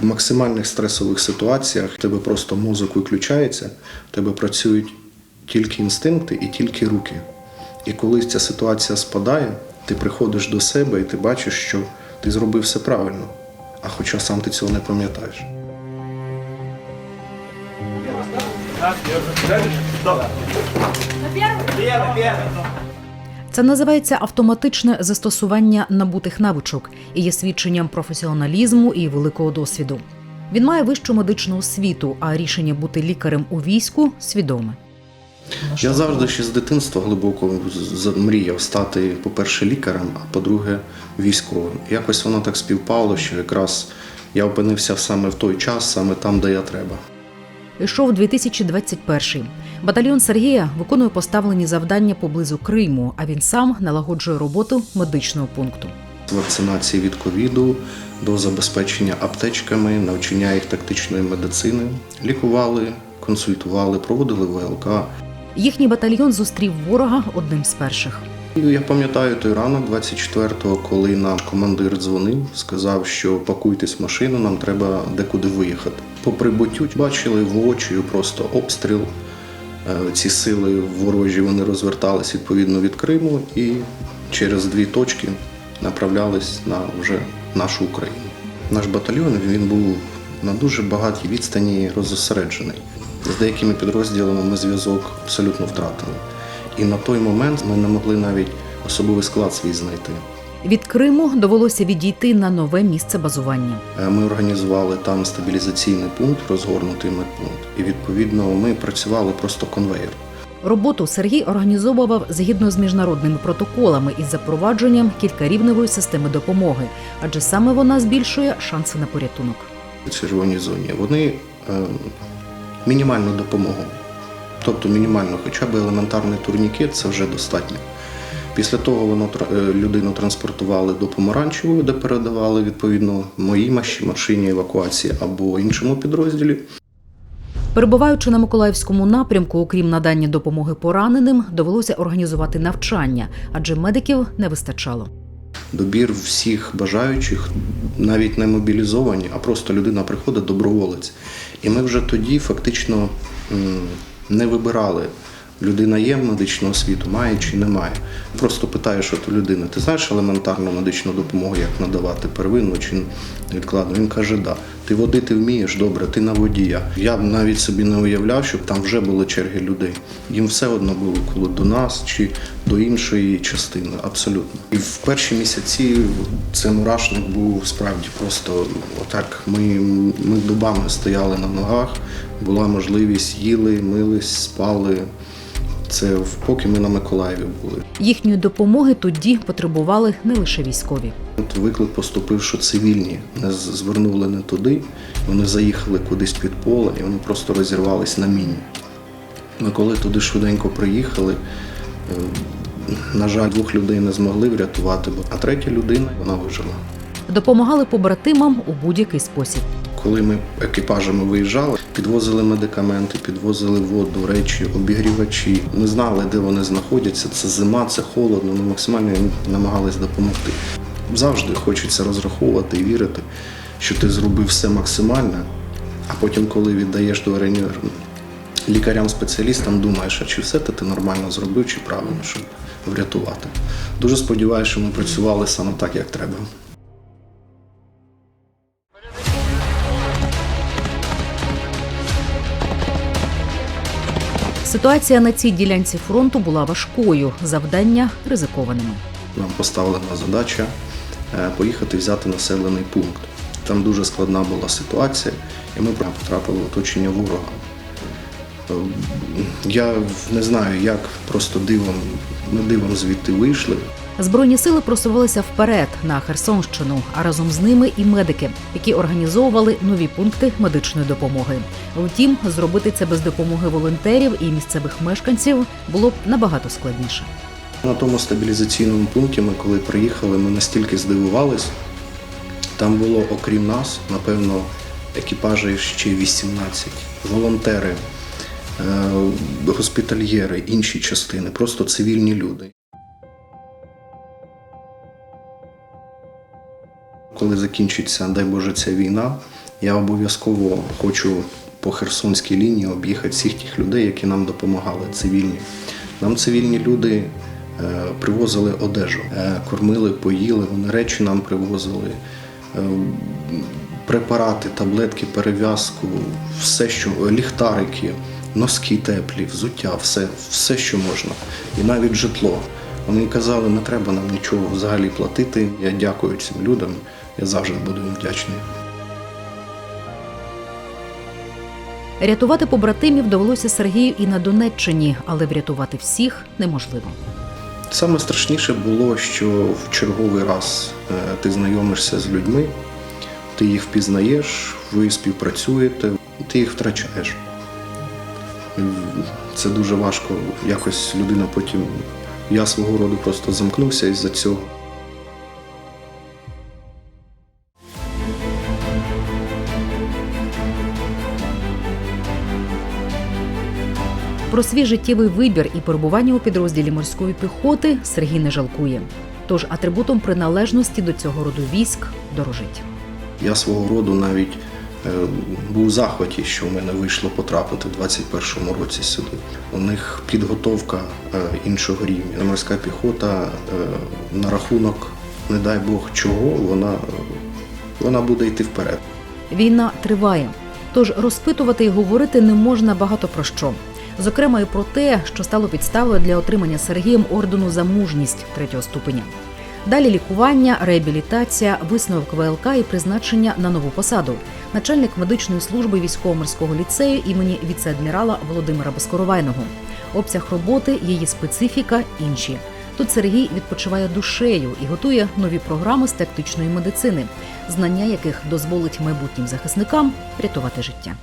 В максимальних стресових ситуаціях в тебе просто мозок виключається, в тебе працюють тільки інстинкти і тільки руки. І коли ця ситуація спадає, ти приходиш до себе і ти бачиш, що ти зробив все правильно, а хоча сам ти цього не пам'ятаєш. Це називається автоматичне застосування набутих навичок і є свідченням професіоналізму і великого досвіду. Він має вищу медичну освіту, а рішення бути лікарем у війську свідоме. Я завжди ще з дитинства глибоко мріяв стати, по-перше, лікарем, а по-друге, військовим. Якось воно так співпало, що якраз я опинився саме в той час, саме там, де я треба. Йшов 2021. Батальйон Сергія виконує поставлені завдання поблизу Криму, а він сам налагоджує роботу медичного пункту. Вакцинації від ковіду до забезпечення аптечками, навчання їх тактичної медицини. Лікували, консультували, проводили ВЛК. Їхній батальйон зустрів ворога одним з перших. І Я пам'ятаю той ранок 24-го, коли нам командир дзвонив, сказав, що пакуйтесь в машину, нам треба декуди виїхати. По прибуттю бачили воочію просто обстріл. Е, Ці сили ворожі вони розвертались відповідно від Криму і через дві точки направлялись на вже нашу Україну. Наш батальйон він був на дуже багатій відстані розосереджений. З деякими підрозділами ми зв'язок абсолютно втратили. І на той момент ми не могли навіть особовий склад свій знайти. Від Криму довелося відійти на нове місце базування. Е, Ми організували там стабілізаційний пункт, розгорнутий медпункт. І відповідно ми працювали просто конвейер. Роботу Сергій організовував згідно з міжнародними протоколами із запровадженням кількарівневої системи допомоги, адже саме вона збільшує шанси на порятунок. у червоній зоні. Вони е, мінімальну допомогу. Тобто мінімально, хоча б елементарний турнікет це вже достатньо. Після того воно е, людину транспортували до помаранчевої, де передавали відповідно моїй машині евакуації або іншому підрозділі. Перебуваючи на Миколаївському напрямку, окрім надання допомоги пораненим, довелося організувати навчання, адже медиків не вистачало. Добір всіх бажаючих, навіть не мобілізовані, а просто людина приходить доброволець. І ми вже тоді фактично не вибирали. Людина є медичну освіту, має чи не має. Просто питаєш от людини, ти знаєш елементарну медичну допомогу, як надавати первинну чи невідкладну? Він каже, да. Ти водити вмієш, добре, ти на водія. Я б навіть собі не уявляв, щоб там вже були черги людей. Їм все одно було коли до нас чи до іншої частини, абсолютно. І в перші місяці цей мурашник був справді просто отак. Ми, ми добами стояли на ногах, була можливість їли, мились, спали. Це поки ми на Миколаєві були. Їхньої допомоги тоді потребували не лише військові. От виклик поступив, що цивільні не звернули не туди, вони заїхали кудись під поле і вони просто розірвались на міні. Ми коли туди швиденько приїхали, е, на жаль, двох людей не змогли врятувати, а третя людина вона вижила. Допомагали побратимам у будь-який спосіб. Коли ми екіпажами виїжджали, підвозили медикаменти, підвозили воду, речі, обігрівачі. Ми знали, де вони знаходяться. Це зима, це холодно. Ми максимально їм намагались допомогти. Завжди хочеться розраховувати і вірити, що ти зробив все максимальне, а потім, коли віддаєш до реані- лікарям-спеціалістам, думаєш, а чи все ти нормально зробив, чи правильно, щоб врятувати. Дуже сподіваюся, що ми працювали саме так, як треба. Ситуація на цій ділянці фронту була важкою, завдання ризикованими. Нам поставлена задача е, поїхати взяти населений пункт. Там дуже складна була ситуація, і ми потрапили в оточення ворога. Е, Я не знаю, як просто дивом, ми дивом звідти вийшли. Збройні сили просувалися вперед на Херсонщину, а разом з ними і медики, які організовували нові пункти медичної допомоги. Втім, зробити це без допомоги волонтерів і місцевих мешканців було б набагато складніше. На тому стабілізаційному пункті ми коли приїхали, ми настільки здивувались. Там було, окрім нас, напевно, екіпажі ще 18, волонтери, госпітальєри, інші частини, просто цивільні люди. Коли закінчиться, дай Боже, ця війна, Я обов'язково хочу по Херсонській лінії об'їхати всіх тих людей, які нам допомагали, цивільні. Нам цивільні люди е, привозили одежу, е, кормили, поїли, вони речі нам привозили, е, препарати, таблетки, перев'язку, все, що ліхтарики, носки теплі, взуття, все, все, що можна. І навіть житло. Вони казали, не треба нам нічого взагалі платити. Я дякую цим людям, я завжди буду їм вдячний. Рятувати побратимів довелося Сергію і на Донеччині, але врятувати всіх неможливо. Саме страшніше було, що в черговий раз е, ти знайомишся з людьми, ти їх впізнаєш, ви співпрацюєте, ти їх втрачаєш. Це дуже важко. Якось людина потім. Я свого роду просто замкнувся із-за цього. Про свій життєвий вибір і перебування у підрозділі морської піхоти Сергій не жалкує. Тож атрибутом приналежності до цього роду військ дорожить. Я свого роду навіть був в захваті, що в мене вийшло потрапити в 21-му році сюди. У них підготовка е, іншого рівня. Морська піхота е, на рахунок, не дай Бог чого, вона, вона буде йти вперед. Війна триває, тож розпитувати і говорити не можна багато про що. Зокрема, і про те, що стало підставою для отримання Сергієм ордену за мужність третього ступеня. Далі лікування, реабілітація, висновок ВЛК і призначення на нову посаду. Начальник медичної служби військово-морського ліцею імені віце-адмірала Володимира Безкоровайного. Обсяг роботи, її специфіка інші. Тут Сергій відпочиває душею і готує нові програми з тактичної медицини, знання яких дозволить майбутнім захисникам рятувати життя.